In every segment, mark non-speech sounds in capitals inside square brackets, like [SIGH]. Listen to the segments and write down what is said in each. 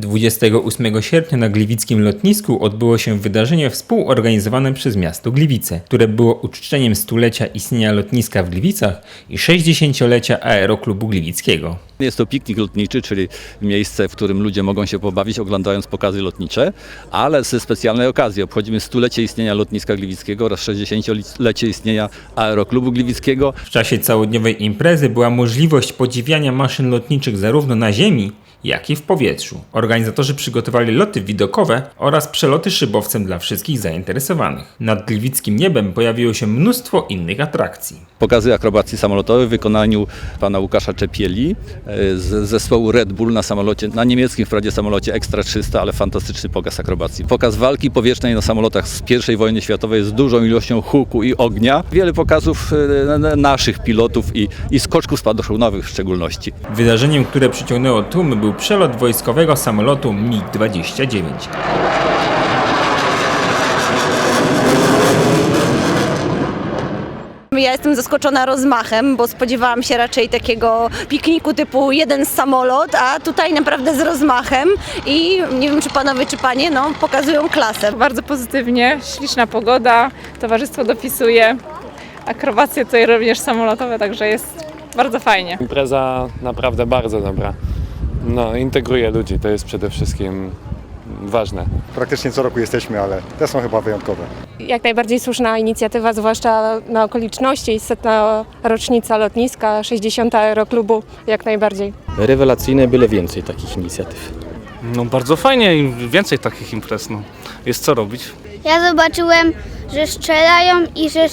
28 sierpnia na gliwickim lotnisku odbyło się wydarzenie współorganizowane przez miasto Gliwice, które było uczczeniem stulecia istnienia lotniska w Gliwicach i 60-lecia Aeroklubu Gliwickiego. Jest to piknik lotniczy, czyli miejsce, w którym ludzie mogą się pobawić oglądając pokazy lotnicze, ale ze specjalnej okazji obchodzimy stulecie istnienia lotniska gliwickiego oraz 60-lecie istnienia Aeroklubu Gliwickiego. W czasie całodniowej imprezy była możliwość podziwiania maszyn lotniczych zarówno na ziemi, jak i w powietrzu. Organizatorzy przygotowali loty widokowe oraz przeloty szybowcem dla wszystkich zainteresowanych. Nad gliwickim niebem pojawiło się mnóstwo innych atrakcji. Pokazy akrobacji samolotowej w wykonaniu pana Łukasza Czepieli e, z zespołu Red Bull na samolocie, na niemieckim wprawdzie samolocie Extra 300, ale fantastyczny pokaz akrobacji. Pokaz walki powietrznej na samolotach z I wojny światowej z dużą ilością huku i ognia. Wiele pokazów e, naszych pilotów i, i skoczków spadochroniowych w szczególności. Wydarzeniem, które przyciągnęło tłumy był przelot wojskowego samolotu MiG-29. Ja jestem zaskoczona rozmachem, bo spodziewałam się raczej takiego pikniku typu jeden samolot, a tutaj naprawdę z rozmachem i nie wiem czy panowie czy panie, no pokazują klasę. Bardzo pozytywnie, śliczna pogoda, towarzystwo dopisuje, akrobacje tutaj również samolotowe, także jest bardzo fajnie. Impreza naprawdę bardzo dobra. No, integruje ludzi, to jest przede wszystkim ważne. Praktycznie co roku jesteśmy, ale te są chyba wyjątkowe. jak najbardziej słuszna inicjatywa, zwłaszcza na okoliczności, setna rocznica lotniska, 60. aeroklubu, jak najbardziej. rewelacyjne, byle więcej takich inicjatyw. No bardzo fajnie, im więcej takich imprez, no. Jest co robić. Ja zobaczyłem, że strzelają i że.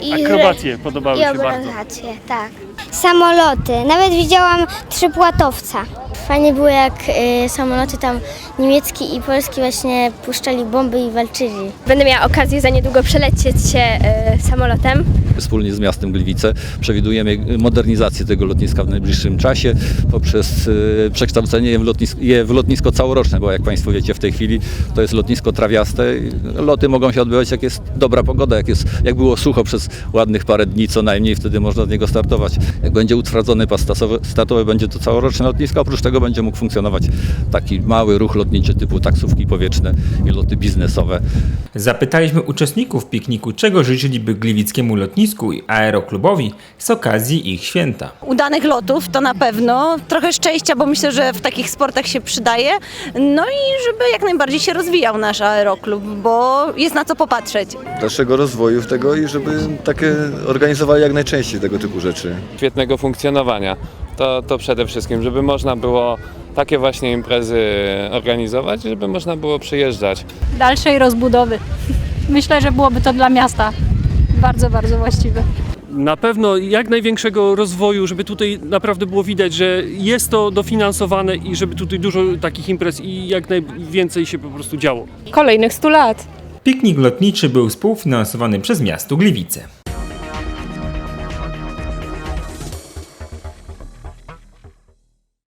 I Akrobacje podobały I się bardzo. obrazacje, tak. Samoloty. Nawet widziałam trzypłatowca. Fajnie było jak y, samoloty tam niemiecki i polski właśnie puszczali bomby i walczyli. Będę miała okazję za niedługo przelecieć się samolotem. Wspólnie z miastem Gliwice przewidujemy modernizację tego lotniska w najbliższym czasie poprzez e, przekształcenie je w, lotnisko, je w lotnisko całoroczne, bo jak Państwo wiecie w tej chwili to jest lotnisko trawiaste. i Loty mogą się odbywać jak jest dobra pogoda, jak, jest, jak było sucho przez ładnych parę dni co najmniej, wtedy można z niego startować. Jak będzie utwardzony pas stasowy, statowy, będzie to całoroczne lotnisko, oprócz tego będzie mógł funkcjonować taki mały ruch lotniczy typu taksówki powietrzne i loty biznesowe. Zapytaliśmy uczestników pikniku, czego życzyliby gliwickiemu lotnisku i aeroklubowi z okazji ich święta. Udanych lotów to na pewno, trochę szczęścia, bo myślę, że w takich sportach się przydaje, no i żeby jak najbardziej się rozwijał nasz aeroklub, bo jest na co popatrzeć. dalszego rozwoju tego i żeby takie organizowali jak najczęściej tego typu rzeczy. Świetnego funkcjonowania. To, to przede wszystkim, żeby można było takie właśnie imprezy organizować, żeby można było przyjeżdżać. Dalszej rozbudowy. [LAUGHS] Myślę, że byłoby to dla miasta bardzo, bardzo właściwe. Na pewno jak największego rozwoju, żeby tutaj naprawdę było widać, że jest to dofinansowane i żeby tutaj dużo takich imprez i jak najwięcej się po prostu działo. Kolejnych 100 lat. Piknik lotniczy był współfinansowany przez miasto Gliwice.